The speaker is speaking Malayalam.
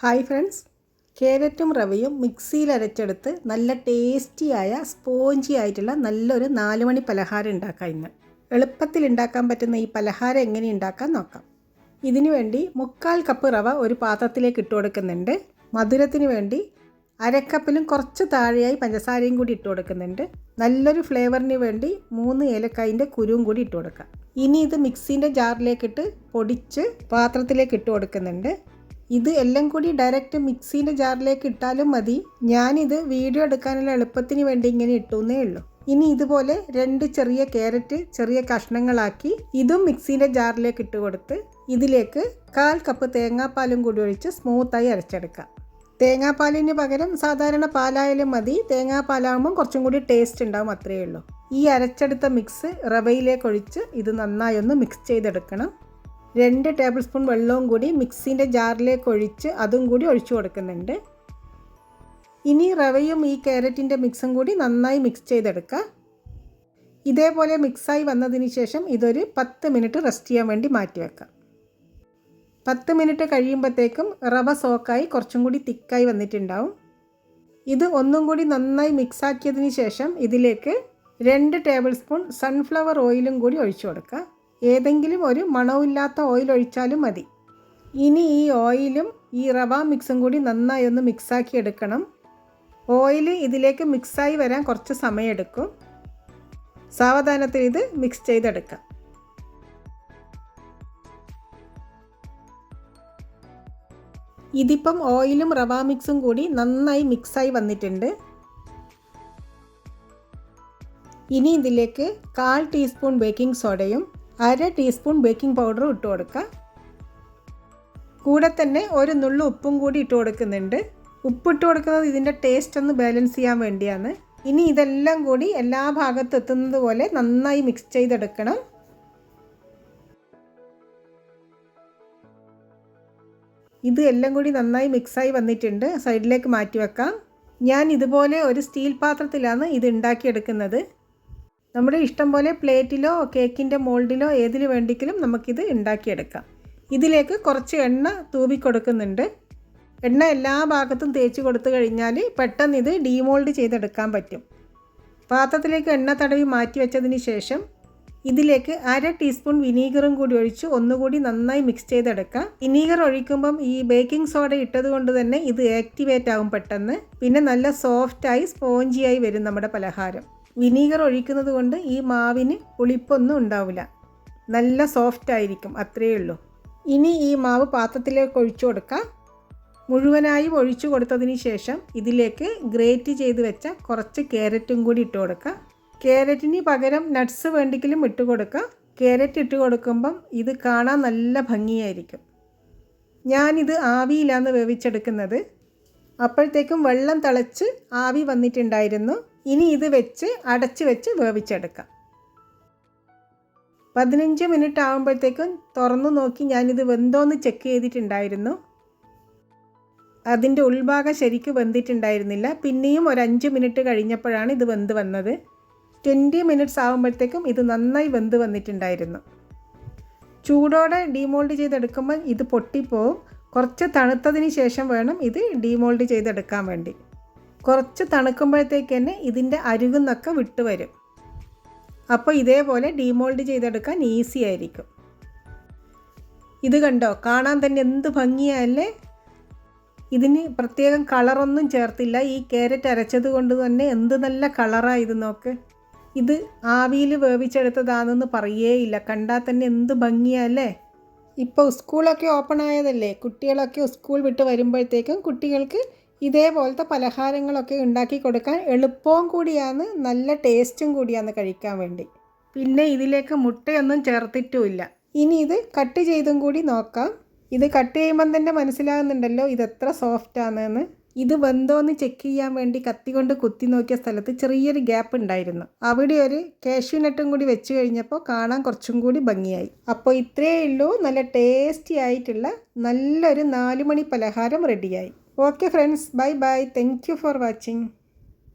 ഹായ് ഫ്രണ്ട്സ് കേരറ്റും റവയും മിക്സിയിൽ അരച്ചെടുത്ത് നല്ല ടേസ്റ്റിയായ സ്പോഞ്ചി ആയിട്ടുള്ള നല്ലൊരു നാലുമണി പലഹാരം ഉണ്ടാക്കാം ഇന്ന് എളുപ്പത്തിൽ ഉണ്ടാക്കാൻ പറ്റുന്ന ഈ പലഹാരം എങ്ങനെ ഉണ്ടാക്കാൻ നോക്കാം ഇതിനു വേണ്ടി മുക്കാൽ കപ്പ് റവ ഒരു പാത്രത്തിലേക്ക് ഇട്ട് കൊടുക്കുന്നുണ്ട് മധുരത്തിന് വേണ്ടി അരക്കപ്പിലും കുറച്ച് താഴെയായി പഞ്ചസാരയും കൂടി ഇട്ട് കൊടുക്കുന്നുണ്ട് നല്ലൊരു ഫ്ലേവറിന് വേണ്ടി മൂന്ന് ഏലക്കായിൻ്റെ കുരുവും കൂടി ഇട്ട് കൊടുക്കാം ഇനി ഇത് മിക്സീൻ്റെ ജാറിലേക്കിട്ട് പൊടിച്ച് പാത്രത്തിലേക്ക് ഇട്ട് കൊടുക്കുന്നുണ്ട് ഇത് എല്ലാം കൂടി ഡയറക്റ്റ് മിക്സീൻ്റെ ജാറിലേക്ക് ഇട്ടാലും മതി ഞാനിത് വീഡിയോ എടുക്കാനുള്ള എളുപ്പത്തിന് വേണ്ടി ഇങ്ങനെ ഇട്ടുന്നേ ഉള്ളൂ ഇനി ഇതുപോലെ രണ്ട് ചെറിയ ക്യാരറ്റ് ചെറിയ കഷ്ണങ്ങളാക്കി ഇതും മിക്സീൻ്റെ ജാറിലേക്ക് ഇട്ട് കൊടുത്ത് ഇതിലേക്ക് കാൽ കപ്പ് തേങ്ങാപ്പാലും കൂടി ഒഴിച്ച് സ്മൂത്തായി അരച്ചെടുക്കാം തേങ്ങാപ്പാലിന് പകരം സാധാരണ പാലായാലും മതി തേങ്ങാപ്പാലാകുമ്പോൾ കുറച്ചും കൂടി ടേസ്റ്റ് ഉണ്ടാവും അത്രയേ ഉള്ളൂ ഈ അരച്ചെടുത്ത മിക്സ് റവയിലേക്ക് ഒഴിച്ച് ഇത് നന്നായി ഒന്ന് മിക്സ് ചെയ്തെടുക്കണം രണ്ട് ടേബിൾ സ്പൂൺ വെള്ളവും കൂടി മിക്സിൻ്റെ ജാറിലേക്ക് ഒഴിച്ച് അതും കൂടി ഒഴിച്ചു കൊടുക്കുന്നുണ്ട് ഇനി റവയും ഈ ക്യാരറ്റിൻ്റെ മിക്സും കൂടി നന്നായി മിക്സ് ചെയ്തെടുക്കുക ഇതേപോലെ മിക്സായി വന്നതിന് ശേഷം ഇതൊരു പത്ത് മിനിറ്റ് റെസ്റ്റ് ചെയ്യാൻ വേണ്ടി മാറ്റി വെക്കാം പത്ത് മിനിറ്റ് കഴിയുമ്പോഴത്തേക്കും റവ സോക്കായി കുറച്ചും കൂടി തിക്കായി വന്നിട്ടുണ്ടാവും ഇത് ഒന്നും കൂടി നന്നായി മിക്സാക്കിയതിന് ശേഷം ഇതിലേക്ക് രണ്ട് ടേബിൾ സ്പൂൺ സൺഫ്ലവർ ഓയിലും കൂടി ഒഴിച്ചു കൊടുക്കുക ഏതെങ്കിലും ഒരു മണവുമില്ലാത്ത ഓയിൽ ഒഴിച്ചാലും മതി ഇനി ഈ ഓയിലും ഈ റവ മിക്സും കൂടി നന്നായി ഒന്ന് മിക്സാക്കി എടുക്കണം ഓയിൽ ഇതിലേക്ക് മിക്സായി വരാൻ കുറച്ച് സമയമെടുക്കും സാവധാനത്തിൽ ഇത് മിക്സ് ചെയ്തെടുക്കാം ഇതിപ്പം ഓയിലും റവ മിക്സും കൂടി നന്നായി മിക്സായി വന്നിട്ടുണ്ട് ഇനി ഇതിലേക്ക് കാൽ ടീസ്പൂൺ ബേക്കിംഗ് സോഡയും അര ടീസ്പൂൺ ബേക്കിംഗ് പൗഡറും ഇട്ട് കൊടുക്കുക കൂടെ തന്നെ ഒരു നുള്ളു ഉപ്പും കൂടി ഇട്ട് കൊടുക്കുന്നുണ്ട് ഉപ്പിട്ട് കൊടുക്കുന്നത് ഇതിൻ്റെ ടേസ്റ്റ് ഒന്ന് ബാലൻസ് ചെയ്യാൻ വേണ്ടിയാണ് ഇനി ഇതെല്ലാം കൂടി എല്ലാ ഭാഗത്തും എത്തുന്നത് പോലെ നന്നായി മിക്സ് ചെയ്തെടുക്കണം ഇത് എല്ലാം കൂടി നന്നായി മിക്സായി വന്നിട്ടുണ്ട് സൈഡിലേക്ക് മാറ്റി വെക്കാം ഞാൻ ഇതുപോലെ ഒരു സ്റ്റീൽ പാത്രത്തിലാണ് ഇത് ഉണ്ടാക്കിയെടുക്കുന്നത് നമ്മുടെ ഇഷ്ടം പോലെ പ്ലേറ്റിലോ കേക്കിൻ്റെ മോൾഡിലോ ഏതിന് വേണ്ടിക്കലും നമുക്കിത് ഉണ്ടാക്കിയെടുക്കാം ഇതിലേക്ക് കുറച്ച് എണ്ണ തൂവി കൊടുക്കുന്നുണ്ട് എണ്ണ എല്ലാ ഭാഗത്തും തേച്ച് കൊടുത്തു കഴിഞ്ഞാൽ പെട്ടെന്ന് ഇത് ഡീമോൾഡ് ചെയ്തെടുക്കാൻ പറ്റും പാത്രത്തിലേക്ക് എണ്ണ തടവി മാറ്റി വെച്ചതിന് ശേഷം ഇതിലേക്ക് അര ടീസ്പൂൺ വിനീഗറും കൂടി ഒഴിച്ച് ഒന്നുകൂടി നന്നായി മിക്സ് ചെയ്തെടുക്കാം വിനീഗർ ഒഴിക്കുമ്പം ഈ ബേക്കിംഗ് സോഡ ഇട്ടത് കൊണ്ട് തന്നെ ഇത് ആക്ടിവേറ്റ് ആവും പെട്ടെന്ന് പിന്നെ നല്ല സോഫ്റ്റായി സ്പോഞ്ചിയായി വരും നമ്മുടെ പലഹാരം വിനീഗർ ഒഴിക്കുന്നത് കൊണ്ട് ഈ മാവിന് പുളിപ്പൊന്നും ഉണ്ടാവില്ല നല്ല സോഫ്റ്റ് ആയിരിക്കും അത്രയേ ഉള്ളൂ ഇനി ഈ മാവ് പാത്രത്തിലേക്ക് ഒഴിച്ചു കൊടുക്കാം മുഴുവനായും ഒഴിച്ചു കൊടുത്തതിന് ശേഷം ഇതിലേക്ക് ഗ്രേറ്റ് ചെയ്ത് വെച്ച കുറച്ച് ക്യാരറ്റും കൂടി ഇട്ട് കൊടുക്കുക ക്യാരറ്റിന് പകരം നട്ട്സ് വേണ്ടെങ്കിലും ഇട്ട് കൊടുക്കുക ക്യാരറ്റ് ഇട്ട് കൊടുക്കുമ്പം ഇത് കാണാൻ നല്ല ഭംഗിയായിരിക്കും ഞാനിത് ആവിയിലാണ് വേവിച്ചെടുക്കുന്നത് അപ്പോഴത്തേക്കും വെള്ളം തിളച്ച് ആവി വന്നിട്ടുണ്ടായിരുന്നു ഇനി ഇത് വെച്ച് അടച്ച് വെച്ച് വേവിച്ചെടുക്കാം പതിനഞ്ച് മിനിറ്റ് ആകുമ്പോഴത്തേക്കും തുറന്നു നോക്കി ഞാനിത് വെന്തോന്ന് ചെക്ക് ചെയ്തിട്ടുണ്ടായിരുന്നു അതിൻ്റെ ഉൾഭാഗം ശരിക്ക് വെന്തിട്ടുണ്ടായിരുന്നില്ല പിന്നെയും ഒരു അഞ്ച് മിനിറ്റ് കഴിഞ്ഞപ്പോഴാണ് ഇത് വെന്ത് വന്നത് ട്വൻറ്റി മിനിറ്റ്സ് ആകുമ്പോഴത്തേക്കും ഇത് നന്നായി വെന്ത് വന്നിട്ടുണ്ടായിരുന്നു ചൂടോടെ ഡീമോൾഡ് ചെയ്തെടുക്കുമ്പോൾ ഇത് പൊട്ടിപ്പോവും കുറച്ച് തണുത്തതിന് ശേഷം വേണം ഇത് ഡീമോൾഡ് ചെയ്തെടുക്കാൻ വേണ്ടി കുറച്ച് തണുക്കുമ്പോഴത്തേക്ക് തന്നെ ഇതിൻ്റെ അരുകുന്നൊക്കെ വിട്ട് വരും അപ്പോൾ ഇതേപോലെ ഡീമോൾഡ് ചെയ്തെടുക്കാൻ ഈസി ആയിരിക്കും ഇത് കണ്ടോ കാണാൻ തന്നെ എന്ത് ഭംഗിയല്ലേ ഇതിന് പ്രത്യേകം കളറൊന്നും ചേർത്തില്ല ഈ ക്യാരറ്റ് അരച്ചത് കൊണ്ട് തന്നെ എന്ത് നല്ല കളറാണ് ഇത് നോക്ക് ഇത് ആവിയിൽ വേവിച്ചെടുത്തതാണെന്ന് പറയേയില്ല കണ്ടാൽ തന്നെ എന്ത് ഭംഗിയല്ലേ ഇപ്പോൾ സ്കൂളൊക്കെ ഓപ്പൺ ആയതല്ലേ കുട്ടികളൊക്കെ സ്കൂൾ വിട്ട് വരുമ്പോഴത്തേക്കും കുട്ടികൾക്ക് ഇതേപോലത്തെ പലഹാരങ്ങളൊക്കെ ഉണ്ടാക്കി കൊടുക്കാൻ എളുപ്പവും കൂടിയാണ് നല്ല ടേസ്റ്റും കൂടിയാണ് കഴിക്കാൻ വേണ്ടി പിന്നെ ഇതിലേക്ക് മുട്ടയൊന്നും ചേർത്തിട്ടുമില്ല ഇനി ഇത് കട്ട് ചെയ്തും കൂടി നോക്കാം ഇത് കട്ട് ചെയ്യുമ്പം തന്നെ മനസ്സിലാകുന്നുണ്ടല്ലോ എത്ര സോഫ്റ്റാണെന്ന് ഇത് വെന്തോന്ന് ചെക്ക് ചെയ്യാൻ വേണ്ടി കത്തി കൊണ്ട് കുത്തി നോക്കിയ സ്ഥലത്ത് ചെറിയൊരു ഗ്യാപ്പ് ഉണ്ടായിരുന്നു അവിടെ ഒരു കാഷ്യൂ നട്ടും കൂടി വെച്ച് കഴിഞ്ഞപ്പോൾ കാണാൻ കുറച്ചും കൂടി ഭംഗിയായി അപ്പോൾ ഇത്രയേ ഉള്ളൂ നല്ല ടേസ്റ്റി ആയിട്ടുള്ള നല്ലൊരു നാലുമണി പലഹാരം റെഡിയായി Okay friends, bye bye. Thank you for watching.